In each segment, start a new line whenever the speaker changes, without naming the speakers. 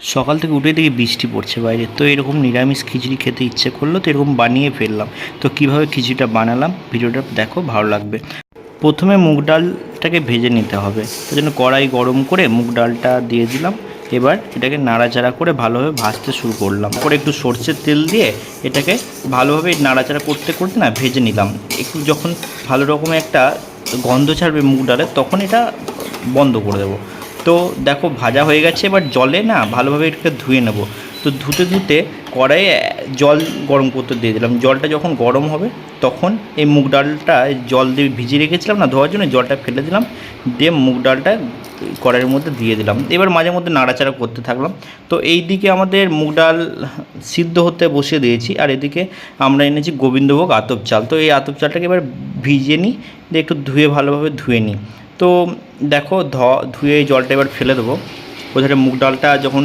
সকাল থেকে উঠে দেখি বৃষ্টি পড়ছে বাইরে। তো এরকম নিরামিষ খিচুড়ি খেতে ইচ্ছে করল, তো এরকম বানিয়ে ফেললাম। তো কীভাবে খিচুড়িটা বানালাম, ভিডিওটা দেখো, ভালো লাগবে। প্রথমে মুগ ডালটাকে ভেজে নিতে হবে। তার জন্য কড়াই গরম করে মুগ ডালটা দিয়ে দিলাম। এবার এটাকে নাড়াচাড়া করে ভালোভাবে ভাজতে শুরু করলাম। পরে একটু সর্ষের তেল দিয়ে এটাকে ভালোভাবে নাড়াচাড়া করতে করতে না ভেজে নিলাম। একটু যখন ভালো রকমের একটা গন্ধ ছাড়বে মুগ ডালের তখন এটা বন্ধ করে দেবো। তো দেখো ভাজা হয়ে গেছে, এবার জলে না ভালোভাবে এটাকে ধুয়ে নেব। তো ধুতে ধুতে কড়াইয়ে জল গরম করতে দিয়ে দিলাম। জলটা যখন গরম হবে, তখন এই মুগ ডালটা জল দিয়ে ভিজিয়ে রেখেছিলাম না, ধোয়ার জন্য জলটা ফেলে দিলাম, দিয়ে মুগ ডালটা কড়াইয়ের মধ্যে দিয়ে দিলাম। এবার মাঝে মধ্যে নাড়াচাড়া করতে থাকলাম। তো এই দিকে আমাদের মুগ ডাল সিদ্ধ হতে বসিয়ে দিয়েছি, আর এদিকে আমরা এনেছি গোবিন্দভোগ আতপ চাল। তো এই আতপ চালটাকে এবার ভিজিয়ে নিই, দিয়ে একটু ধুয়ে ভালোভাবে ধুয়ে নিই। তো দেখো ধ ধুয়ে জলটা এবার ফেলে দেবো। ওধারে মুগ ডালটা যখন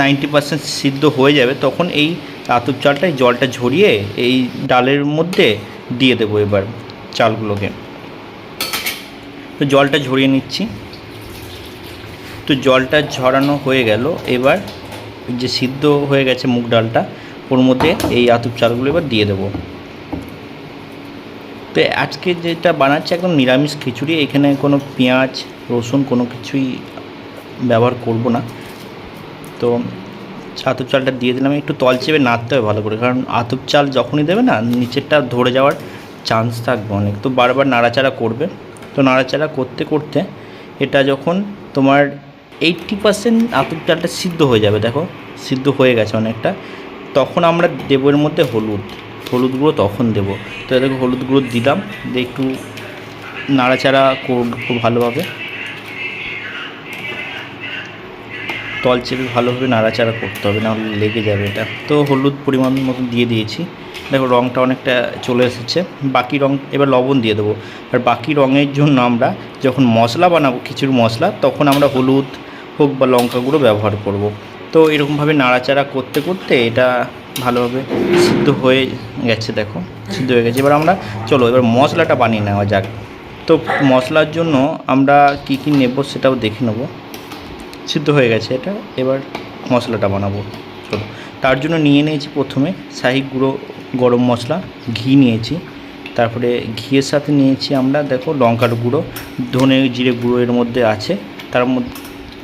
নাইনটি পার্সেন্ট সিদ্ধ হয়ে যাবে, তখন এই আতপ চালটায় জলটা ঝরিয়ে এই ডালের মধ্যে দিয়ে দেবো এবার চালগুলোকে। তো জলটা ঝরিয়ে নিচ্ছি। তো জলটা ঝরানো হয়ে গেল। এবার যে সিদ্ধ হয়ে গেছে মুগ ডালটা, ওর মধ্যে এই আতপ চালগুলো এবার দিয়ে দেবো। তো আজকে যেটা বানাচ্ছি একদম নিরামিষ খিচুড়ি, এখানে কোনো পেঁয়াজ, রসুন কোনো কিছুই ব্যবহার করব না। তো আতপ চালটা দিয়ে দিলাম, একটু তল চেপে নাড়তে হবে ভালো করে, কারণ আতপ চাল যখনই দেবে না, নিচেরটা ধরে যাওয়ার চান্স থাকবে অনেক। তো বারবার নাড়াচাড়া করবে। তো নাড়াচাড়া করতে করতে এটা যখন তোমার এইট্টি পার্সেন্ট আতপ চালটা সিদ্ধ হয়ে যাবে, দেখো, সিদ্ধ হয়ে গেছে অনেকটা, তখন আমরা দেবের মধ্যে হলুদ। হলুদ গুঁড়ো তখন দেবো। তো এটাকে হলুদ গুঁড়ো দিলাম, দিয়ে একটু নাড়াচাড়া করব খুব ভালোভাবে। তল চেপে ভালোভাবে নাড়াচাড়া করতে হবে, নাহলে লেগে যাবে এটা। তো হলুদ পরিমাণ মতো দিয়ে দিয়েছি। দেখো রঙটা অনেকটা চলে এসেছে। বাকি রঙ এবার লবণ দিয়ে দেবো। আর বাকি রঙের জন্য আমরা যখন মশলা বানাবো, খিচুড়ি মশলা, তখন আমরা হলুদ হোক বা লঙ্কা গুঁড়ো ব্যবহার করব। তো এরকমভাবে নাড়াচাড়া করতে করতে এটা ভালোভাবে সিদ্ধ হয়ে গেছে দেখো সিদ্ধ হয়ে গেছে। এবার আমরা চলো এবার মশলাটা বানিয়ে নেওয়া যাক। তো মশলার জন্য আমরা কি কি নেব সেটাও দেখে নেব। সিদ্ধ হয়ে গেছে এটা এবার মশলাটা বানাবো। চলো তার জন্য নিয়ে নিয়েছি প্রথমে শাহি গুঁড়ো গরম মশলা ঘি নিয়েছি। তারপরে ঘিয়ের সাথে নিয়েছি আমরা দেখো লঙ্কার গুঁড়ো ধনে জিরে গুঁড়ো এর মধ্যে আছে। তার মধ্যে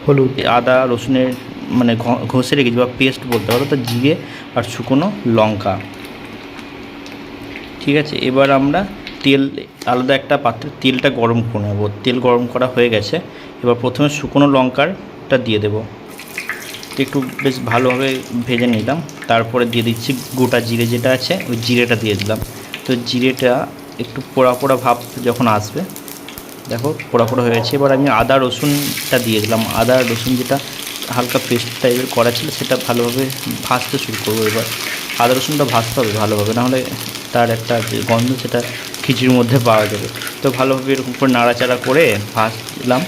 হলুদ। আদা রসুনের মানে ঘষে রেখেছি বা পেস্ট বলতে পারো, তো জিরে আর শুকনো লঙ্কা। ঠিক আছে, এবার আমরা তেল, আলাদা একটা পাত্রে তেলটা গরম করে নেব। তেল গরম করা হয়ে গেছে, এবার প্রথমে শুকনো লঙ্কারটা দিয়ে দেবো। একটু বেশ ভালোভাবে ভেজে নিলাম, তারপরে দিয়ে দিচ্ছি গোটা জিরে যেটা আছে, ওই জিরেটা দিয়ে দিলাম। তো জিরেটা একটু পোড়া পোড়া ভাব যখন আসবে, দেখো পোড়া পোড়া হয়ে গেছে। এবার আমি আদা রসুনটা দিয়ে দিলাম। আদা রসুন যেটা হালকা পেস্ট টাইপের করা ছিল, সেটা ভালোভাবে ভাজতে শুরু করব এবার। আদা রসুনটা ভাজতে হবে ভালোভাবে, নাহলে তার একটা যে গন্ধ সেটা খিচুড়ির মধ্যে পাওয়া যাবে। তো ভালোভাবে এরকম করে নাড়াচাড়া করে ভাজলাম।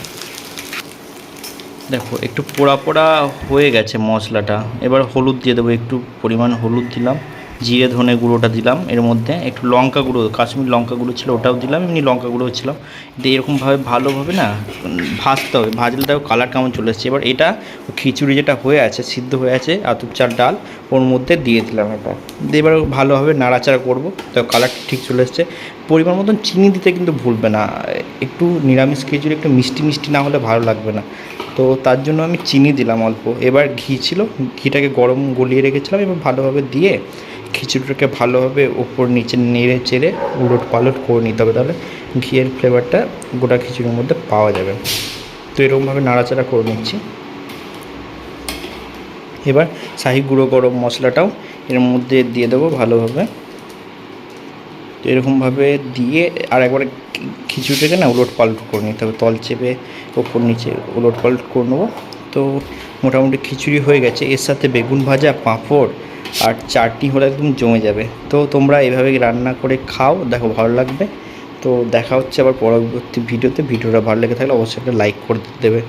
দেখো, একটু পোড়া পোড়া হয়ে গেছে মশলাটা। এবার হলুদ দিয়ে দেবো, একটু পরিমাণ হলুদ দিলাম। জিরে ধনে গুঁড়োটা দিলাম, এর মধ্যে একটু লঙ্কা গুঁড়ো, কাশ্মীর লঙ্কা গুঁড়ো ছিল ওটাও দিলাম, এমনি লঙ্কা গুঁড়ো ছিল। দিয়ে এরকমভাবে ভালোভাবে না ভাজতে হবে, ভাজলে দেখো কালার কেমন চলে এসছে। এবার এটা খিচুড়ি যেটা হয়ে আছে, সিদ্ধ হয়ে আছে আতুর চাল ডাল, ওর মধ্যে দিয়ে দিলাম এটা। দিয়ে এবার ভালোভাবে নাড়াচাড়া করব তো কালার ঠিক চলে এসছে। পরিমাণ মতন চিনি দিতে কিন্তু ভুলবে না, একটু নিরামিষ খিচুড়ি, একটু মিষ্টি মিষ্টি না হলে ভালো লাগবে না। তো তার জন্য আমি চিনি দিলাম অল্প। এবার ঘি ছিল, ঘিটাকে গরম গলিয়ে রেখেছিলাম, এবার ভালোভাবে দিয়ে খিচুড়িটাকে ভালোভাবে ওপর নিচে নেড়ে চেড়ে উলট পালট করে নিতে হবে তাহলে ঘিয়ের ফ্লেভারটা গোটা খিচুড়ির মধ্যে পাওয়া যাবে। তো এরকমভাবে নাড়াচাড়া করে নিচ্ছি। এবার শাহি গুঁড়ো গরম মশলাটাও এর মধ্যে দিয়ে দেবো ভালোভাবে। তো এরকমভাবে দিয়ে আর একবার খিচুড়িটাকে না উলট পালট করে নিতে হবে। তল চেপে ওপর নিচে উলট পালট করে নেব। তো মোটামুটি খিচুড়ি হয়ে গেছে। এর সাথে বেগুন ভাজা, পাঁপড় আর চাটনি হলে একদম জমে যাবে। তো তোমরা এভাবে রান্না করে খাও, দেখো ভালো লাগবে। তো দেখা হচ্ছে আবার পরবর্তী ভিডিওতে। ভিডিওটা ভালো লেগে থাকলে অবশ্যই একটা লাইক করে দেবে।